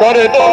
করে দো